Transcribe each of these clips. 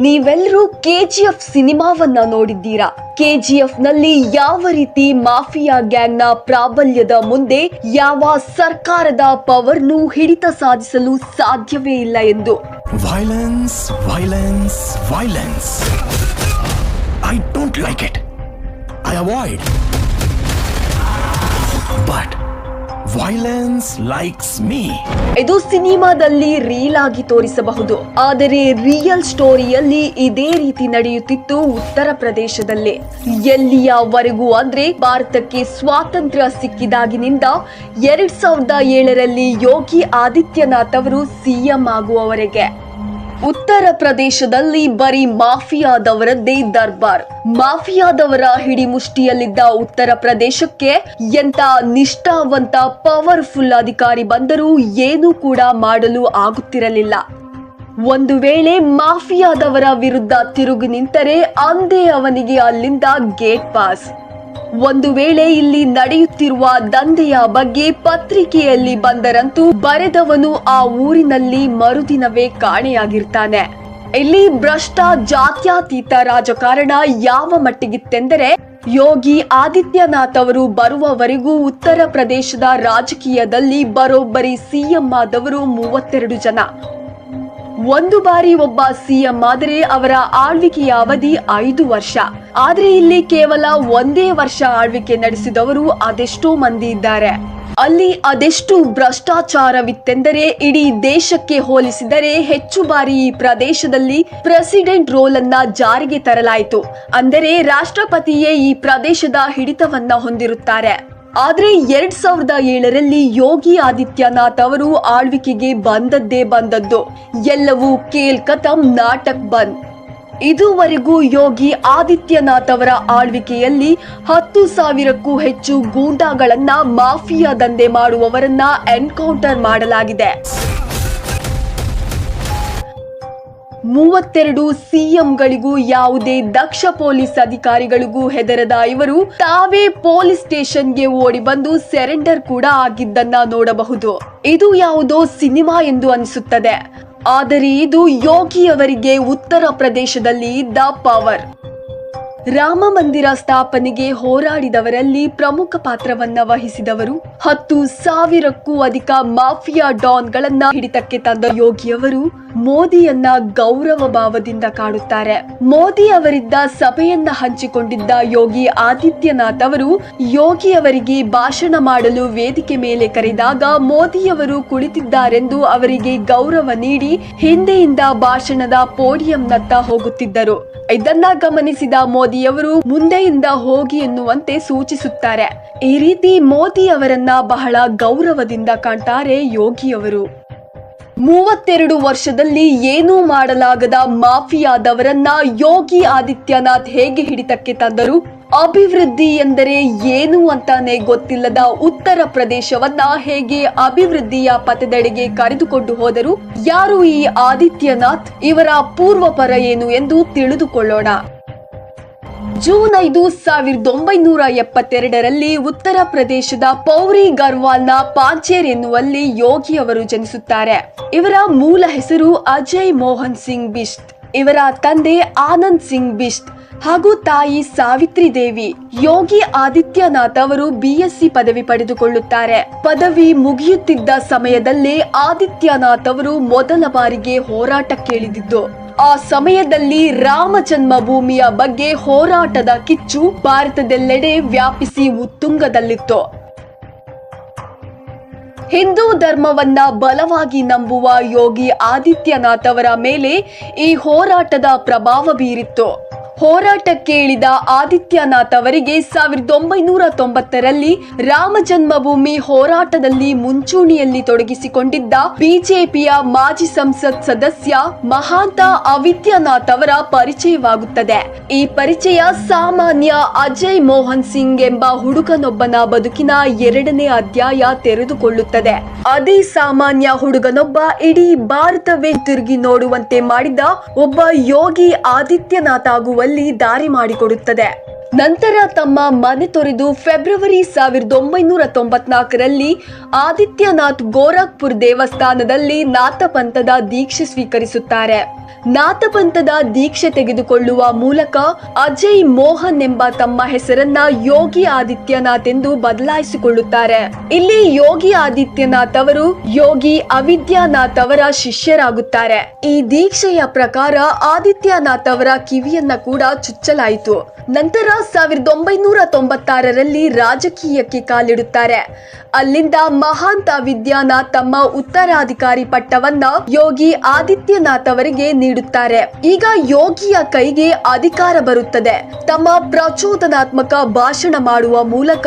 ನೀವೆಲ್ಲರೂ ಕೆಜಿಎಫ್ ಸಿನಿಮಾವನ್ನ ನೋಡಿದ್ದೀರಾ? ಕೆಜಿಎಫ್ನಲ್ಲಿ ಯಾವ ರೀತಿ ಮಾಫಿಯಾ ಗ್ಯಾಂಗ್ ಪ್ರಾಬಲ್ಯದ ಮುಂದೆ ಯಾವ ಸರ್ಕಾರದ ಪವರ್ನು ಹಿಡಿತ ಸಾಧಿಸಲು ಸಾಧ್ಯವೇ ಇಲ್ಲ ಎಂದು. Violence violence violence I don't like it I avoid But violence likes me ಇದು ಸಿನಿಮಾದಲ್ಲಿ ರೀಲ್ ಆಗಿ ತೋರಿಸಬಹುದು. ಆದರೆ ರಿಯಲ್ ಸ್ಟೋರಿಯಲ್ಲಿ ಇದೇ ರೀತಿ ನಡೆಯುತ್ತಿತ್ತು ಉತ್ತರ ಪ್ರದೇಶದಲ್ಲಿ. ಎಲ್ಲಿಯವರೆಗೂ ಅಂದ್ರೆ ಭಾರತಕ್ಕೆ ಸ್ವಾತಂತ್ರ್ಯ ಸಿಕ್ಕಿದಾಗಿನಿಂದ ಎರಡ್ ಸಾವಿರದ ಏಳರಲ್ಲಿ ಯೋಗಿ ಆದಿತ್ಯನಾಥ್ ಅವರು ಸಿಎಂ ಆಗುವವರೆಗೆ. ಉತ್ತರ ಪ್ರದೇಶದಲ್ಲಿ ಬರೀ ಮಾಫಿಯಾದವರದ್ದೇ ದರ್ಬಾರ್. ಮಾಫಿಯಾದವರ ಹಿಡಿಮುಷ್ಟಿಯಲ್ಲಿದ್ದ ಉತ್ತರ ಪ್ರದೇಶಕ್ಕೆ ಎಂತ ನಿಷ್ಠಾವಂತ, ಪವರ್ಫುಲ್ ಅಧಿಕಾರಿ ಬಂದರೂ ಏನೂ ಕೂಡ ಮಾಡಲು ಆಗುತ್ತಿರಲಿಲ್ಲ. ಒಂದು ವೇಳೆ ಮಾಫಿಯಾದವರ ವಿರುದ್ಧ ತಿರುಗಿ ನಿಂತರೆ ಅಂದೇ ಅವನಿಗೆ ಅಲ್ಲಿಂದ ಗೇಟ್ ಪಾಸ್. ಒಂದು ವೇಳೆ ಇಲ್ಲಿ ನಡೆಯುತ್ತಿರುವ ದಂಧೆಯ ಬಗ್ಗೆ ಪತ್ರಿಕೆಯಲ್ಲಿ ಬಂದರಂತೂ ಬರೆದವನು ಆ ಊರಿನಲ್ಲಿ ಮರುದಿನವೇ ಕಾಣೆಯಾಗಿರ್ತಾನೆ. ಇಲ್ಲಿ ಭ್ರಷ್ಟ ಜಾತ್ಯಾತೀತ ರಾಜಕಾರಣ ಯಾವ ಮಟ್ಟಿಗಿತ್ತೆಂದರೆ, ಯೋಗಿ ಆದಿತ್ಯನಾಥ್ ಅವರು ಬರುವವರೆಗೂ ಉತ್ತರ ಪ್ರದೇಶದ ರಾಜಕೀಯದಲ್ಲಿ ಬರೋಬ್ಬರಿ ಸಿಎಂ ಆದವರು ಮೂವತ್ತೆರಡು ಜನ. ಒಂದು ಬಾರಿ ಒಬ್ಬ ಸಿಎಂ ಆದರೆ ಅವರ ಆಳ್ವಿಕೆಯ ಅವಧಿ ಐದು ವರ್ಷ. ಆದರೆ ಇಲ್ಲಿ ಕೇವಲ ಒಂದೇ ವರ್ಷ ಆಳ್ವಿಕೆ ನಡೆಸಿದವರು ಅದೆಷ್ಟೋ ಮಂದಿ ಇದ್ದಾರೆ. ಅಲ್ಲಿ ಅದೆಷ್ಟು ಭ್ರಷ್ಟಾಚಾರವಿತ್ತೆಂದರೆ ಇಡೀ ದೇಶಕ್ಕೆ ಹೋಲಿಸಿದರೆ ಹೆಚ್ಚು ಬಾರಿ ಈ ಪ್ರದೇಶದಲ್ಲಿ ಪ್ರೆಸಿಡೆಂಟ್ ರೋಲ್ ಅನ್ನ ಜಾರಿಗೆ ತರಲಾಯಿತು. ಅಂದರೆ ರಾಷ್ಟ್ರಪತಿಯೇ ಈ ಪ್ರದೇಶದ ಹಿಡಿತವನ್ನ ಹೊಂದಿರುತ್ತಾರೆ. ಆದ್ರೆ ಎರಡ್ ಸಾವಿರದ ಏಳರಲ್ಲಿ ಯೋಗಿ ಆದಿತ್ಯನಾಥ್ ಅವರು ಆಳ್ವಿಕೆಗೆ ಬಂದದ್ದೇ ಬಂದದ್ದು. ಎಲ್ಲವೂ ಕೇಲ್ ಕತಂ ನಾಟಕ್ ಬಂದ್. ಇದುವರೆಗೂ ಯೋಗಿ ಆದಿತ್ಯನಾಥ್ ಅವರ ಆಳ್ವಿಕೆಯಲ್ಲಿ ಹತ್ತು ಸಾವಿರಕ್ಕೂ ಹೆಚ್ಚು ಗೂಂಡಾಗಳನ್ನ ಮಾಫಿಯಾ ದಂಧೆ ಮಾಡುವವರನ್ನ ಎನ್ಕೌಂಟರ್ ಮಾಡಲಾಗಿದೆ. ಮೂವತ್ತೆರಡು ಸಿಎಂಗಳಿಗೂ ಯಾವುದೇ ದಕ್ಷ ಪೊಲೀಸ್ ಅಧಿಕಾರಿಗಳಿಗೂ ಹೆದರದ ಇವರು ತಾವೇ ಪೊಲೀಸ್ ಸ್ಟೇಷನ್ಗೆ ಓಡಿ ಬಂದು ಸೆರೆಂಡರ್ ಕೂಡ ಆಗಿದ್ದನ್ನ ನೋಡಬಹುದು. ಇದು ಯಾವುದೋ ಸಿನಿಮಾ ಎಂದು ಅನಿಸುತ್ತದೆ. ಆದರೆ ಇದು ಯೋಗಿ ಅವರಿಗೆ ಉತ್ತರ ಪ್ರದೇಶದಲ್ಲಿ ಇದ್ದ ಪವರ್. ರಾಮ ಮಂದಿರ ಸ್ಥಾಪನೆಗೆ ಹೋರಾಡಿದವರಲ್ಲಿ ಪ್ರಮುಖ ಪಾತ್ರವನ್ನ ವಹಿಸಿದವರು ಹತ್ತು ಸಾವಿರಕ್ಕೂ ಅಧಿಕ ಮಾಫಿಯಾ ಡಾನ್ಗಳನ್ನ ಹಿಡಿತಕ್ಕೆ ತಂದ ಯೋಗಿಯವರು ಮೋದಿಯನ್ನ ಗೌರವ ಭಾವದಿಂದ ಕಾಡುತ್ತಾರೆ. ಮೋದಿ ಅವರಿದ್ದ ಸಭೆಯನ್ನ ಹಂಚಿಕೊಂಡಿದ್ದ ಯೋಗಿ ಆದಿತ್ಯನಾಥ್ ಅವರು ಯೋಗಿ ಅವರಿಗೆ ಭಾಷಣ ಮಾಡಲು ವೇದಿಕೆ ಮೇಲೆ ಕರೆದಾಗ ಮೋದಿಯವರು ಕುಳಿತಿದ್ದಾರೆಂದು ಅವರಿಗೆ ಗೌರವ ನೀಡಿ ಹಿಂದೆಯಿಂದ ಭಾಷಣದ ಪೋಡಿಯಂನತ್ತ ಹೋಗುತ್ತಿದ್ದರು. ಇದನ್ನ ಗಮನಿಸಿದ ಮೋದಿಯವರು ಮುಂದೆಯಿಂದ ಹೋಗಿ ಎನ್ನುವಂತೆ ಸೂಚಿಸುತ್ತಾರೆ. ಈ ರೀತಿ ಮೋದಿ ಅವರನ್ನ ಬಹಳ ಗೌರವದಿಂದ ಕಾಣ್ತಾರೆ ಯೋಗಿಯವರು ಮೂವತ್ತೆರಡು ವರ್ಷದಲ್ಲಿ ಏನೂ ಮಾಡಲಾಗದ ಮಾಫಿಯಾದವರನ್ನ ಯೋಗಿ ಆದಿತ್ಯನಾಥ್ ಹೇಗೆ ಹಿಡಿತಕ್ಕೆ ತಂದರು? ಅಭಿವೃದ್ಧಿ ಎಂದರೆ ಏನು ಅಂತಾನೆ ಗೊತ್ತಿಲ್ಲದ ಉತ್ತರ ಪ್ರದೇಶವನ್ನ ಹೇಗೆ ಅಭಿವೃದ್ಧಿಯ ಪಥದೆಡೆಗೆ ಕರೆದುಕೊಂಡು ಹೋದರು? ಯಾರು ಈ ಆದಿತ್ಯನಾಥ್? ಇವರ ಪೂರ್ವಪರ ಏನು ಎಂದು ತಿಳಿದುಕೊಳ್ಳೋಣ. ಜೂನ್ ಐದು, ಸಾವಿರದ ಒಂಬೈನೂರ ಎಪ್ಪತ್ತೆರಡರಲ್ಲಿ ಉತ್ತರ ಪ್ರದೇಶದ ಪೌರಿ ಗರ್ವಾಲ್ನ ಪಾಂಚೇರ್ ಎನ್ನುವಲ್ಲಿ ಯೋಗಿ ಅವರು ಜನಿಸುತ್ತಾರೆ. ಇವರ ಮೂಲ ಹೆಸರು ಅಜಯ್ ಮೋಹನ್ ಸಿಂಗ್ ಬಿಷ್ಟ್. ಇವರ ತಂದೆ ಆನಂದ್ ಸಿಂಗ್ ಬಿಷ್ಟ್ ಹಾಗೂ ತಾಯಿ ಸಾವಿತ್ರಿ ದೇವಿ. ಯೋಗಿ ಆದಿತ್ಯನಾಥ್ ಅವರು ಬಿಎಸ್ಸಿ ಪದವಿ ಪಡೆದುಕೊಳ್ಳುತ್ತಾರೆ. ಪದವಿ ಮುಗಿಯುತ್ತಿದ್ದ ಸಮಯದಲ್ಲೇ ಆದಿತ್ಯನಾಥ್ ಅವರು ಮೊದಲ ಬಾರಿಗೆ ಹೋರಾಟಕ್ಕಿಳಿದಿದ್ದು ಆ ಸಮಯದಲ್ಲಿ ರಾಮ ಜನ್ಮಭೂಮಿಯ ಬಗ್ಗೆ ಹೋರಾಟದ ಕಿಚ್ಚು ಭಾರತದೆಲ್ಲೆಡೆ ವ್ಯಾಪಿಸಿ ಉತ್ತುಂಗದಲ್ಲಿತ್ತು. ಹಿಂದೂ ಧರ್ಮವನ್ನ ಬಲವಾಗಿ ನಂಬುವ ಯೋಗಿ ಆದಿತ್ಯನಾಥ್ ಅವರ ಮೇಲೆ ಈ ಹೋರಾಟದ ಪ್ರಭಾವ ಬೀರಿತ್ತು. ಹೋರಾಟಕ್ಕೆ ಇಳಿದ ಆದಿತ್ಯನಾಥ್ ಅವರಿಗೆ ಸಾವಿರದ ಒಂಬೈನೂರ ತೊಂಬತ್ತರಲ್ಲಿ ರಾಮ ಜನ್ಮಭೂಮಿ ಹೋರಾಟದಲ್ಲಿ ಮುಂಚೂಣಿಯಲ್ಲಿ ತೊಡಗಿಸಿಕೊಂಡಿದ್ದ ಬಿಜೆಪಿಯ ಮಾಜಿ ಸಂಸತ್ ಸದಸ್ಯ ಮಹಾಂತ ಅವಿದ್ಯನಾಥ್ ಅವರ ಪರಿಚಯವಾಗುತ್ತದೆ. ಈ ಪರಿಚಯ ಸಾಮಾನ್ಯ ಅಜಯ್ ಮೋಹನ್ ಸಿಂಗ್ ಎಂಬ ಹುಡುಗನೊಬ್ಬನ ಬದುಕಿನ ಎರಡನೇ ಅಧ್ಯಾಯ ತೆರೆದುಕೊಳ್ಳುತ್ತದೆ. ಅದೇ ಸಾಮಾನ್ಯ ಹುಡುಗನೊಬ್ಬ ಇಡೀ ಭಾರತವೇ ತಿರುಗಿ ನೋಡುವಂತೆ ಮಾಡಿದ ಒಬ್ಬ ಯೋಗಿ ಆದಿತ್ಯನಾಥ್ ಆಗುವಲ್ಲಿ ದಾರಿ ಮಾಡಿಕೊಡುತ್ತದೆ. ನಂತರ ತಮ್ಮ ಮನೆ ತೊರೆದು ಫೆಬ್ರವರಿ ಸಾವಿರದ ಒಂಬೈನೂರ ತೊಂಬತ್ನಾಲ್ಕರಲ್ಲಿ ಆದಿತ್ಯನಾಥ್ ಗೋರಖ್ಪುರ್ ದೇವಸ್ಥಾನದಲ್ಲಿ ನಾಥಪಂಥದ ದೀಕ್ಷೆ ಸ್ವೀಕರಿಸುತ್ತಾರೆ. ನಾಥಪಂಥದ ದೀಕ್ಷೆ ತೆಗೆದುಕೊಳ್ಳುವ ಮೂಲಕ ಅಜಯ್ ಮೋಹನ್ ಎಂಬ ತಮ್ಮ ಹೆಸರನ್ನ ಯೋಗಿ ಆದಿತ್ಯನಾಥ್ ಎಂದು ಬದಲಾಯಿಸಿಕೊಳ್ಳುತ್ತಾರೆ. ಇಲ್ಲಿ ಯೋಗಿ ಆದಿತ್ಯನಾಥ್ ಅವರು ಯೋಗಿ ಅವಿದ್ಯಾನಾಥ್ ಅವರ ಶಿಷ್ಯರಾಗುತ್ತಾರೆ. ಈ ದೀಕ್ಷೆಯ ಪ್ರಕಾರ ಆದಿತ್ಯನಾಥ್ ಅವರ ಕಿವಿಯನ್ನ ಕೂಡ ಚುಚ್ಚಲಾಯಿತು. ನಂತರ ಸಾವಿರದ ಒಂಬೈನೂರ ತೊಂಬತ್ತಾರರಲ್ಲಿ ರಾಜಕೀಯಕ್ಕೆ ಕಾಲಿಡುತ್ತಾರೆ. ಅಲ್ಲಿಂದ ಮಹಾಂತ ವಿದ್ಯಾನ ತಮ್ಮ ಉತ್ತರಾಧಿಕಾರಿ ಪಟ್ಟವನ್ನ ಯೋಗಿ ಆದಿತ್ಯನಾಥ್ ಅವರಿಗೆ ನೀಡುತ್ತಾರೆ. ಈಗ ಯೋಗಿಯ ಕೈಗೆ ಅಧಿಕಾರ ಬರುತ್ತದೆ. ತಮ್ಮ ಪ್ರಚೋದನಾತ್ಮಕ ಭಾಷಣ ಮಾಡುವ ಮೂಲಕ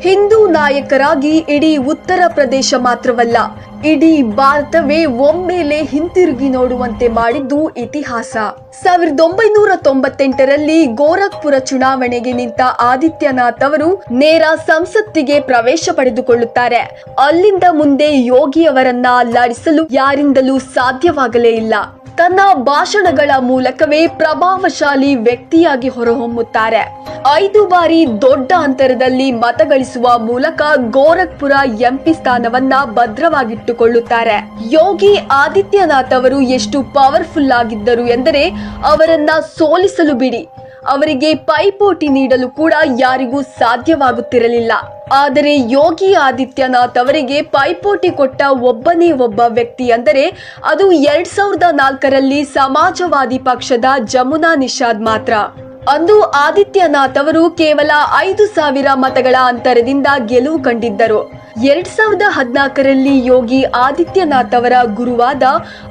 ಹಿಂದೂ ನಾಯಕರಾಗಿ ಇಡೀ ಉತ್ತರ ಪ್ರದೇಶ ಮಾತ್ರವಲ್ಲ ಇಡೀ ಭಾರತವೇ ಒಮ್ಮೆಲೆ ಹಿಂತಿರುಗಿ ನೋಡುವಂತೆ ಮಾಡಿದ್ದು ಇತಿಹಾಸ. ಸಾವಿರದ ಒಂಬೈನೂರ ತೊಂಬತ್ತೆಂಟರಲ್ಲಿ ಗೋರಖ್ಪುರ ಚುನಾವಣೆಗೆ ನಿಂತ ಆದಿತ್ಯನಾಥ್ ಅವರು ನೇರ ಸಂಸತ್ತಿಗೆ ಪ್ರವೇಶ ಪಡೆದುಕೊಳ್ಳುತ್ತಾರೆ. ಅಲ್ಲಿಂದ ಮುಂದೆ ಯೋಗಿಯವರನ್ನ ಅಲ್ಲಾಡಿಸಲು ಯಾರಿಂದಲೂ ಸಾಧ್ಯವಾಗಲೇ ಇಲ್ಲ. ತನ್ನ ಭಾಷಣಗಳ ಮೂಲಕವೇ ಪ್ರಭಾವಶಾಲಿ ವ್ಯಕ್ತಿಯಾಗಿ ಹೊರಹೊಮ್ಮುತ್ತಾರೆ. ಐದು ಬಾರಿ ದೊಡ್ಡ ಅಂತರದಲ್ಲಿ ಮತಗಳಿಸುವ ಮೂಲಕ ಗೋರಖ್ಪುರ ಎಂಪಿ ಸ್ಥಾನವನ್ನ ಭದ್ರವಾಗಿಟ್ಟುಕೊಳ್ಳುತ್ತಾರೆ. ಯೋಗಿ ಆದಿತ್ಯನಾಥ್ ಅವರು ಎಷ್ಟು ಪವರ್ಫುಲ್ ಆಗಿದ್ದರು ಎಂದರೆ ಅವರನ್ನ ಸೋಲಿಸಲು ಬಿಡಿ. ಅವರಿಗೆ ಪೈಪೋಟಿ ನೀಡಲು ಕೂಡ ಯಾರಿಗೂ ಸಾಧ್ಯವಾಗುತ್ತಿರಲಿಲ್ಲ. ಆದರೆ ಯೋಗಿ ಆದಿತ್ಯನಾಥ್ ಅವರಿಗೆ ಪೈಪೋಟಿ ಕೊಟ್ಟ ಒಬ್ಬನೇ ಒಬ್ಬ ವ್ಯಕ್ತಿ ಅಂದರೆ ಅದು ಎರಡ್ ಸಾವಿರದ ನಾಲ್ಕರಲ್ಲಿ ಸಮಾಜವಾದಿ ಪಕ್ಷದ ಜಮುನಾ ನಿಷಾದ್ ಮಾತ್ರ. ಅಂದು ಆದಿತ್ಯನಾಥ್ ಅವರು ಕೇವಲ ಐದು ಸಾವಿರ ಮತಗಳ ಅಂತರದಿಂದ ಗೆಲುವು ಕಂಡಿದ್ದರು. ಎರಡ್ ಸಾವಿರದ ಹದಿನಾಲ್ಕರಲ್ಲಿ ಯೋಗಿ ಆದಿತ್ಯನಾಥ್ ಅವರ ಗುರುವಾದ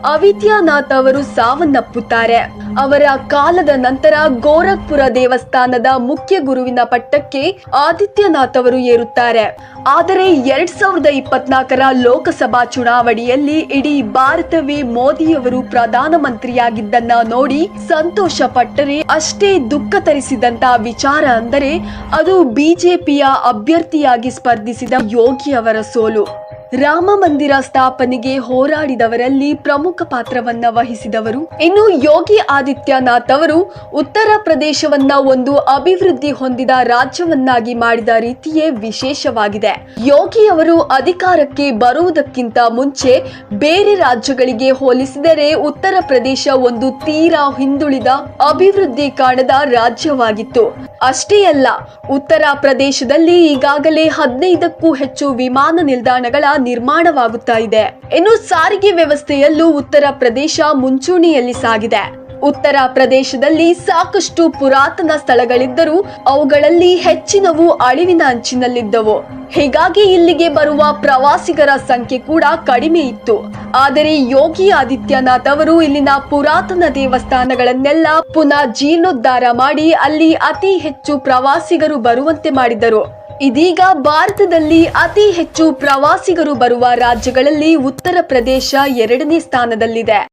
ಅವಿತ್ಯನಾಥ್ ಅವರು ಸಾವನ್ನಪ್ಪುತ್ತಾರೆ. ಅವರ ಕಾಲದ ನಂತರ ಗೋರಖ್ಪುರ ದೇವಸ್ಥಾನದ ಮುಖ್ಯ ಗುರುವಿನ ಪಟ್ಟಕ್ಕೆ ಆದಿತ್ಯನಾಥ್ ಅವರು ಏರುತ್ತಾರೆ. ಆದರೆ ಎರಡ್ ಸಾವಿರದ ಇಪ್ಪತ್ನಾಲ್ಕರ ಲೋಕಸಭಾ ಚುನಾವಣೆಯಲ್ಲಿ ಇಡೀ ಭಾರತವೇ ಮೋದಿಯವರು ಪ್ರಧಾನಮಂತ್ರಿಯಾಗಿದ್ದನ್ನ ನೋಡಿ ಸಂತೋಷ ಪಟ್ಟರೆ ಅಷ್ಟೇ ದುಃಖ ತರಿಸಿದಂತ ವಿಚಾರ ಅಂದರೆ ಅದು ಬಿಜೆಪಿಯ ಅಭ್ಯರ್ಥಿಯಾಗಿ ಸ್ಪರ್ಧಿಸಿದ ಯೋಗಿ ಅವರ ಸೋಲು. ರಾಮ ಮಂದಿರ ಸ್ಥಾಪನೆಗೆ ಹೋರಾಡಿದವರಲ್ಲಿ ಪ್ರಮುಖ ಪಾತ್ರವನ್ನ ವಹಿಸಿದವರು. ಇನ್ನು ಯೋಗಿ ಆದಿತ್ಯನಾಥ್ ಅವರು ಉತ್ತರ ಪ್ರದೇಶವನ್ನ ಒಂದು ಅಭಿವೃದ್ಧಿ ಹೊಂದಿದ ರಾಜ್ಯವನ್ನಾಗಿ ಮಾಡಿದ ರೀತಿಯೇ ವಿಶೇಷವಾಗಿದೆ. ಯೋಗಿ ಅವರು ಅಧಿಕಾರಕ್ಕೆ ಬರುವುದಕ್ಕಿಂತ ಮುಂಚೆ ಬೇರೆ ರಾಜ್ಯಗಳಿಗೆ ಹೋಲಿಸಿದರೆ ಉತ್ತರ ಪ್ರದೇಶ ಒಂದು ತೀರಾ ಹಿಂದುಳಿದ ಅಭಿವೃದ್ಧಿ ಕಾಣದ ರಾಜ್ಯವಾಗಿತ್ತು. ಅಷ್ಟೇ ಅಲ್ಲ, ಉತ್ತರ ಪ್ರದೇಶದಲ್ಲಿ ಈಗಾಗಲೇ ಹದಿನೈದಕ್ಕೂ ಹೆಚ್ಚು ವಿಮಾನ ನಿಲ್ದಾಣಗಳ ನಿರ್ಮಾಣವಾಗುತ್ತಾ ಇದೆ. ಇನ್ನು ಸಾರಿಗೆ ವ್ಯವಸ್ಥೆಯಲ್ಲೂ ಉತ್ತರ ಪ್ರದೇಶ ಮುಂಚೂಣಿಯಲ್ಲಿ ಸಾಗಿದೆ. ಉತ್ತರ ಪ್ರದೇಶದಲ್ಲಿ ಸಾಕಷ್ಟು ಪುರಾತನ ಸ್ಥಳಗಳಿದ್ದರೂ ಅವುಗಳಲ್ಲಿ ಹೆಚ್ಚಿನವು ಅಳಿವಿನ ಅಂಚಿನಲ್ಲಿದ್ದವು. ಹೀಗಾಗಿ ಇಲ್ಲಿಗೆ ಬರುವ ಪ್ರವಾಸಿಗರ ಸಂಖ್ಯೆ ಕೂಡ ಕಡಿಮೆ ಇತ್ತು. ಆದರೆ ಯೋಗಿ ಆದಿತ್ಯನಾಥ್ ಅವರು ಇಲ್ಲಿನ ಪುರಾತನ ದೇವಸ್ಥಾನಗಳನ್ನೆಲ್ಲ ಪುನಃ ಜೀರ್ಣೋದ್ಧಾರ ಮಾಡಿ ಅಲ್ಲಿ ಅತಿ ಹೆಚ್ಚು ಪ್ರವಾಸಿಗರು ಬರುವಂತೆ ಮಾಡಿದರು. ಇದೀಗ ಭಾರತದಲ್ಲಿ ಅತಿ ಹೆಚ್ಚು ಪ್ರವಾಸಿಗರು ಬರುವ ರಾಜ್ಯಗಳಲ್ಲಿ ಉತ್ತರ ಪ್ರದೇಶ ಎರಡನೇ ಸ್ಥಾನದಲ್ಲಿದೆ.